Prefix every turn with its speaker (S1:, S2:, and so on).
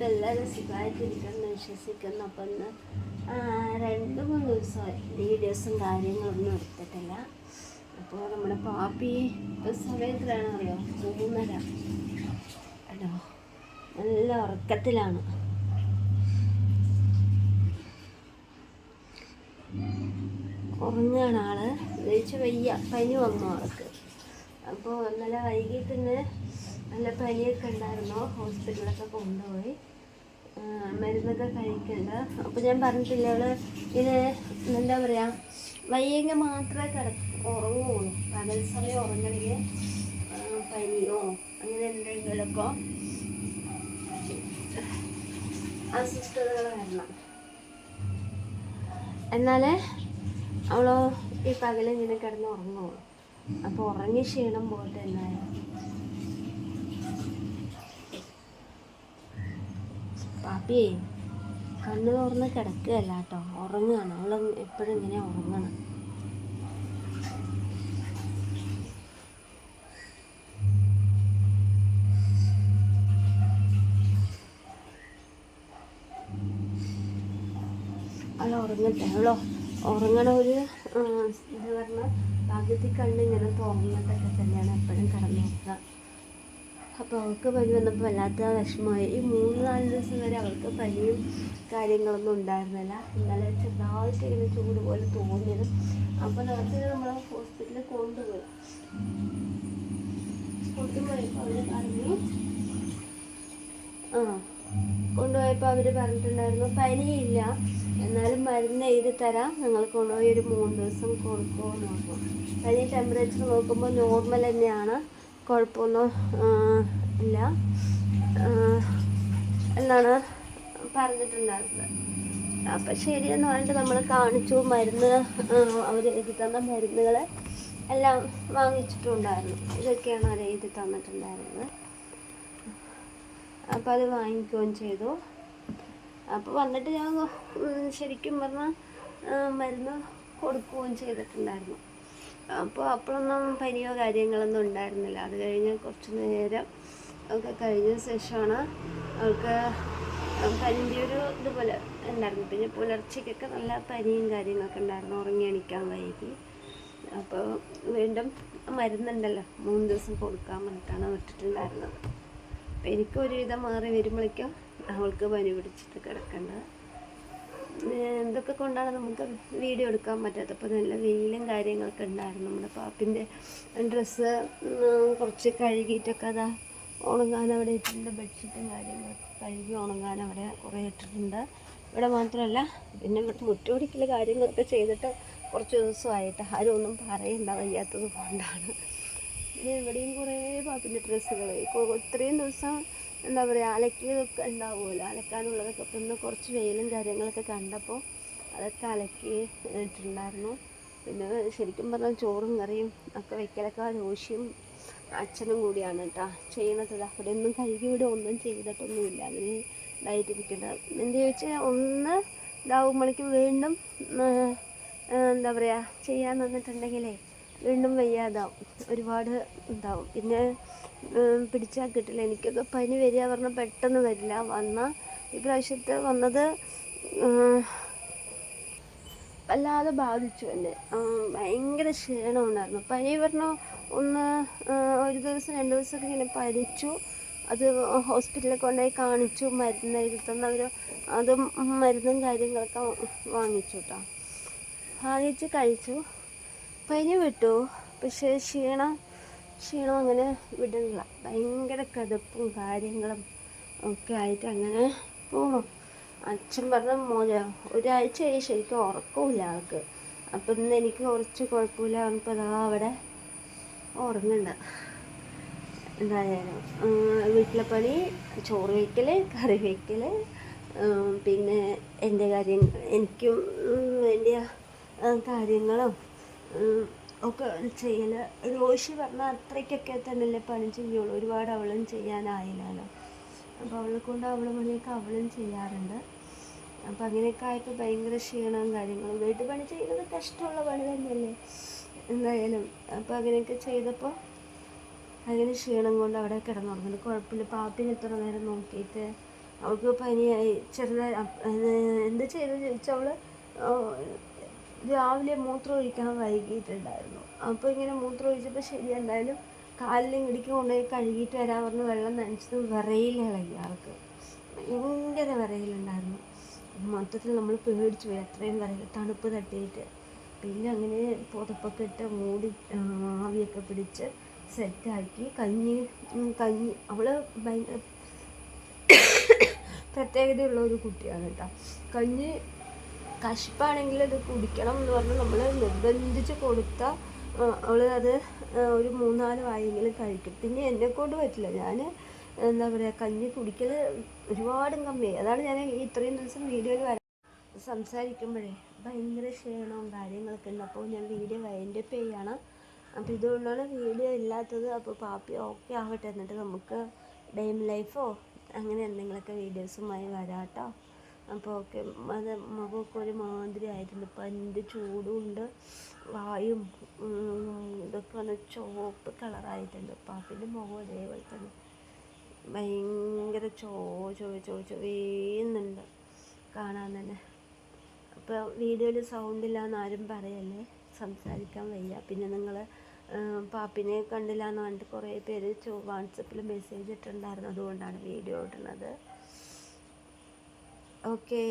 S1: അപ്പം എല്ലാവരും സുഖമായിട്ടിരിക്കുമെന്ന് വിശ്വസിക്കുന്നു. അപ്പം ഇന്ന് ആ, രണ്ട് മൂന്ന് ദിവസമായി. വീഡിയോസും കാര്യങ്ങളൊന്നും എടുത്തിട്ടില്ല. അപ്പോൾ നമ്മുടെ പാപ്പി ഇപ്പം സമയത്തിലാണ് അറിയോ മൂന്നര. കേട്ടോ നല്ല ഉറക്കത്തിലാണ്. ഉറങ്ങുകയാണ് ആൾ. ഉപയോഗിച്ച് വയ്യ. പനി വന്നു ആൾക്ക്. അപ്പോൾ ഇന്നലെ വൈകിട്ട് തന്നെ നല്ല പനിയൊക്കെ ഉണ്ടായിരുന്നു. ഹോസ്പിറ്റലിലൊക്കെ കൊണ്ടുപോയി. മരുന്നൊക്കെ കഴിക്കണ്ട. അപ്പോൾ ഞാൻ പറഞ്ഞിട്ടില്ല അവൾ ഇത് എന്താ പറയുക വയ്യെങ്കിൽ മാത്രമേ കിട ഉറങ്ങുള്ളൂ. പകൽ സമയം ഉറങ്ങണമെങ്കിൽ ആ, പനിയോ അങ്ങനെ എന്തെങ്കിലുമൊക്കെ അസ്വസ്ഥതകൾ വരണം. എന്നാലേ അവളോ ഈ പകലിങ്ങനെ കിടന്ന് ഉറങ്ങുള്ളൂ. അപ്പോൾ ഉറങ്ങി ക്ഷീണം പോലെ എന്നായാലും പാപ്പിയേ കണ്ണു തുറന്ന് കിടക്കുകയല്ല കേട്ടോ. ഉറങ്ങുകയാണ്. അവൾ എപ്പോഴും ഇങ്ങനെ ഉറങ്ങണം അവൾ ഉറങ്ങട്ടെ. അവളോ ഉറങ്ങണ ഒരു എന്താ പറഞ്ഞാൽ പകുതി കണ്ണ് ഇങ്ങനെ തുറന്നിട്ടൊക്കെ തന്നെയാണ് എപ്പോഴും അപ്പോൾ അവൾക്ക് പനി വന്നപ്പോൾ വല്ലാത്ത വിഷമമായി. ഈ മൂന്ന് നാല് ദിവസം വരെ അവൾക്ക് പനിയും കാര്യങ്ങളൊന്നും ഉണ്ടായിരുന്നില്ല. ഇന്നലെ ചെറുതായിട്ട് ഇങ്ങനെ ചൂട് പോലെ തോന്നിയത്. അപ്പോൾ നേരത്തെ നമ്മൾ ഹോസ്പിറ്റലിൽ കൊണ്ടുപോയി. കൊണ്ടുപോയപ്പോൾ അവർ കൊണ്ടുപോയപ്പോൾ അവർ പറഞ്ഞിട്ടുണ്ടായിരുന്നു പനിയില്ല. എന്നാലും മരുന്ന് എഴുതി തരാം. നിങ്ങൾ കൊണ്ടുപോയി ഒരു മൂന്ന് ദിവസം കൊടുക്കുമെന്ന് നോക്കും പനി ടെമ്പറേച്ചർ നോക്കുമ്പോൾ നോർമൽ തന്നെയാണ്. കുഴപ്പമൊന്നും ഇല്ല. എന്നാണ് പറഞ്ഞിട്ടുണ്ടായിരുന്നത്. അപ്പം ശരിയെന്ന് പറഞ്ഞിട്ട് നമ്മൾ കാണിച്ചു മരുന്ന് അവർ എഴുതി തന്ന മരുന്നുകൾ എല്ലാം വാങ്ങിച്ചിട്ടുണ്ടായിരുന്നു. ഇതൊക്കെയാണ് അവർ എഴുതി തന്നിട്ടുണ്ടായിരുന്നത്. അപ്പോൾ അത് വാങ്ങിക്കുകയും ചെയ്തു. അപ്പോൾ വന്നിട്ട് ഞാൻ ശരിക്കും പറഞ്ഞാൽ മരുന്ന് കൊടുക്കുകയും ചെയ്തിട്ടുണ്ടായിരുന്നു. അപ്പോൾ അപ്പോഴൊന്നും പനിയോ കാര്യങ്ങളൊന്നും ഉണ്ടായിരുന്നില്ല. അത് കഴിഞ്ഞ് കുറച്ച് നേരം ഒക്കെ കഴിഞ്ഞ ശേഷമാണ് അവൾക്ക് പനിന്റെ ഒരു ഇതുപോലെ ഉണ്ടായിരുന്നു. പിന്നെ പുലർച്ചയ്ക്കൊക്കെ നല്ല പനിയും കാര്യങ്ങളൊക്കെ ഉണ്ടായിരുന്നു ഉറങ്ങി എണിക്കാൻ വൈകി. അപ്പോൾ വീണ്ടും മരുന്നുണ്ടല്ലോ മൂന്ന് ദിവസം കൊടുക്കാൻ വേണ്ടിയിട്ടാണ് വിട്ടിട്ടുണ്ടായിരുന്നത്. അപ്പോൾ എനിക്കൊരുവിധം മാറി വരുമ്പോഴേക്കും അവൾക്ക് പനി പിടിച്ചിട്ട് കിടക്കേണ്ടത് എന്തൊക്കെ കൊണ്ടാണ് നമുക്ക് വീഡിയോ എടുക്കാൻ പറ്റാത്തത്? അപ്പോൾ നല്ല വെയിലും കാര്യങ്ങളൊക്കെ ഉണ്ടായിരുന്നു. നമ്മുടെ പാപ്പിന്റെ ഡ്രസ്സ് കുറച്ച് കഴുകിയിട്ടൊക്കെ അതാ ഉണങ്ങാൻ അവിടെ ഇട്ടിട്ടുണ്ട്. ബെഡ്ഷീറ്റും കാര്യങ്ങളൊക്കെ കഴുകി ഉണങ്ങാൻ അവിടെ കുറേ ഇട്ടിട്ടുണ്ട്. ഇവിടെ മാത്രമല്ല പിന്നെ ഇവിടെ മുറ്റോടിക്കൽ കാര്യങ്ങളൊക്കെ ചെയ്തിട്ട് കുറച്ച് ദിവസമായിട്ട് ആരും ഒന്നും പറയണ്ട വയ്യാത്തത് കൊണ്ടാണ്. ഇവിടെയും കുറേ പാപ്പിന്റെ ഡ്രസ്സുകൾ ഇത്രയും ദിവസം എന്താ പറയുക അലക്കിയതൊക്കെ ഉണ്ടാവുമല്ലോ. അലക്കാനുള്ളതൊക്കെ. അപ്പം ഇന്ന് കുറച്ച് വെയിലും കാര്യങ്ങളൊക്കെ കണ്ടപ്പോൾ അതൊക്കെ അലക്കി ഇട്ടിട്ടുണ്ടായിരുന്നു. പിന്നെ ശരിക്കും പറഞ്ഞാൽ ചോറും കറിയും ഒക്കെ വെക്കലൊക്കെ ദോശയും അച്ഛനും കൂടിയാണ് കേട്ടോ ചെയ്യണത് അവിടെ ഒന്നും കഴുകി വിടുക ഒന്നും ചെയ്തിട്ടൊന്നുമില്ല. അതിന് ഇതായിട്ടിരിക്കുന്നത് എന്താ ചോദിച്ചാൽ ഒന്ന് ഇതാവുമ്പോഴേക്കും വീണ്ടും എന്താ പറയുക ചെയ്യാൻ നിന്നിട്ടുണ്ടെങ്കിലേ വീണ്ടും വയ്യാതാവും. ഒരുപാട് ഇതാവും. പിന്നെ പിടിച്ചാൽ കിട്ടില്ല എനിക്കൊക്കെ പനി വരിക പറഞ്ഞാൽ പെട്ടെന്ന് വരില്ല. വന്ന ഈ പ്രാവശ്യത്തെ വന്നത് വല്ലാതെ ബാധിച്ചു എന്നെ. ഭയങ്കര ക്ഷീണം ഉണ്ടായിരുന്നു. പനി പറഞ്ഞു ഒന്ന് ഒരു ദിവസം രണ്ട് ദിവസമൊക്കെ ഇങ്ങനെ പനിച്ചു. അത് ഹോസ്പിറ്റലിൽ കൊണ്ടുപോയി കാണിച്ചു. മരുന്ന് എഴുതി തന്നവർ അതും മരുന്നും കാര്യങ്ങളൊക്കെ വാങ്ങിച്ചു കേട്ടോ. വാങ്ങിച്ച് കഴിച്ചു. പനി വിട്ടു. പക്ഷേ ക്ഷീണം ക്ഷീണം അങ്ങനെ വിടുന്നില്ല ഭയങ്കര കടുപ്പും കാര്യങ്ങളും ഒക്കെ ആയിട്ട് അങ്ങനെ പോകണം അച്ഛൻ പറഞ്ഞ മോന ഒരാഴ്ചയായി ശരിക്കും ഉറക്കമില്ല ആൾക്ക്. അപ്പം ഇന്ന് എനിക്ക് കുറച്ച് കുഴപ്പമില്ല പറഞ്ഞപ്പോൾ അതാ അവിടെ ഉറങ്ങണ്ട എന്തായാലും വീട്ടിലെ പണി ചോറ് വയ്ക്കൽ കറി വയ്ക്കൽ പിന്നെ എന്റെ കാര്യം എനിക്കും വേണ്ടിയ കാര്യങ്ങളും ഒക്കെ ചെയ്യൽ റോഷി പറഞ്ഞാൽ അത്രയ്ക്കൊക്കെ തന്നെയല്ലേ പണി ചെയ്യുള്ളൂ. ഒരുപാട് അവളും ചെയ്യാനായില്ലല്ലോ. അപ്പോൾ അവളെ കൊണ്ട് അവൾ പണിയൊക്കെ അവളും ചെയ്യാറുണ്ട്. അപ്പോൾ അങ്ങനെയൊക്കെ ആയപ്പോൾ ഭയങ്കര ക്ഷീണവും കാര്യങ്ങളും. വീട്ടു പണി ചെയ്യുന്നത് കഷ്ടമുള്ള പണി തന്നെയല്ലേ. എന്തായാലും അപ്പോൾ അങ്ങനെയൊക്കെ ചെയ്തപ്പോൾ അങ്ങനെ ക്ഷീണം കൊണ്ട് അവിടെ കിടന്നുറങ്ങുന്നു. കുഴപ്പമില്ല. പാപ്പിനെ ഇത്ര നേരം നോക്കിയിട്ട് അവൾക്ക് പനിയായി. ചെറുതായി എന്ത് ചെയ്തു ചോദിച്ചാൽ അവൾ? ആ, രാവിലെ മൂത്രം ഒഴിക്കാൻ വൈകിട്ടുണ്ടായിരുന്നു അപ്പോൾ ഇങ്ങനെ മൂത്രം ഒഴിച്ചപ്പോൾ ശരി എന്തായാലും കാലിലും ഇടിക്ക് കൊണ്ടുപോയി കഴുകിയിട്ട് വരാൻ പറഞ്ഞ് വെള്ളം നനച്ചത് വിറയിലിളകി ആൾക്ക്. ഭയങ്കര വിറയിലുണ്ടായിരുന്നു മൊത്തത്തിൽ നമ്മൾ പേടിച്ചു പോയി അത്രയും വിറയിൽ തണുപ്പ് തട്ടിയിട്ട്. പിന്നെ അങ്ങനെ പുതപ്പൊക്കെ ഇട്ട് മൂടി ആവിയൊക്കെ പിടിച്ച് സെറ്റാക്കി കഞ്ഞി കഞ്ഞി അവൾ ഭയങ്കര പ്രത്യേകതയുള്ള ഒരു കുട്ടിയാണ് കേട്ടോ. കഞ്ഞി കശിപ്പാണെങ്കിൽ അത് കുടിക്കണം എന്ന് പറഞ്ഞ് നമ്മൾ നിർബന്ധിച്ച് കൊടുത്ത അവൾ അത് ഒരു മൂന്നാൽ വായെങ്കിലും കഴിക്കും. പിന്നെ എന്നെ കൊണ്ട് പറ്റില്ല. ഞാൻ എന്താ പറയുക കഞ്ഞി കുടിക്കൽ ഒരുപാടും കമ്മിയായി അതാണ് ഞാൻ ഇത്രയും ദിവസം വീഡിയോയിൽ വരാൻ സംസാരിക്കുമ്പോഴേ ഭയങ്കര ക്ഷീണവും കാര്യങ്ങളൊക്കെ ഉണ്ട്. അപ്പോൾ ഞാൻ വീഡിയോ വൈൻഡപ്പ് ചെയ്യണം. അപ്പോൾ ഇതുകൊണ്ടാണ് വീഡിയോ ഇല്ലാത്തത് അപ്പോൾ പാപ്പി ഓക്കെ ആവട്ടെ. എന്നിട്ട് നമുക്ക് ഡെയിം ലൈഫോ അങ്ങനെ എന്തെങ്കിലുമൊക്കെ വീഡിയോസുമായി വരാം കേട്ടോ അപ്പോൾ ഒക്കെ അത് മുഖമൊക്കെ ഒരു മാതിരി ആയിട്ടുണ്ട് ഇപ്പം അതിന്റെ ചൂടും ഉണ്ട് വായും ഇതൊക്കെ വന്ന് ചുവപ്പ് കളറായിട്ടുണ്ട് പാപ്പിന്റെ മുഖം അതേപോലെ തന്നെ. ഭയങ്കര ചോ ചോ ചോ ചോവേന്നുണ്ട് കാണാൻ തന്നെ. അപ്പോൾ വീഡിയോയിൽ സൗണ്ട് ഇല്ല എന്ന് ആരും പറയല്ലേ? സംസാരിക്കാൻ വയ്യ. പിന്നെ നിങ്ങൾ പാപ്പിനെ കണ്ടില്ല എന്ന് പറഞ്ഞിട്ട് കുറേ പേര് വാട്സപ്പിൽ മെസ്സേജ് ഇട്ടിട്ടുണ്ടായിരുന്നു. അതുകൊണ്ടാണ് വീഡിയോ ഇടുന്നത്. ഓക്കേ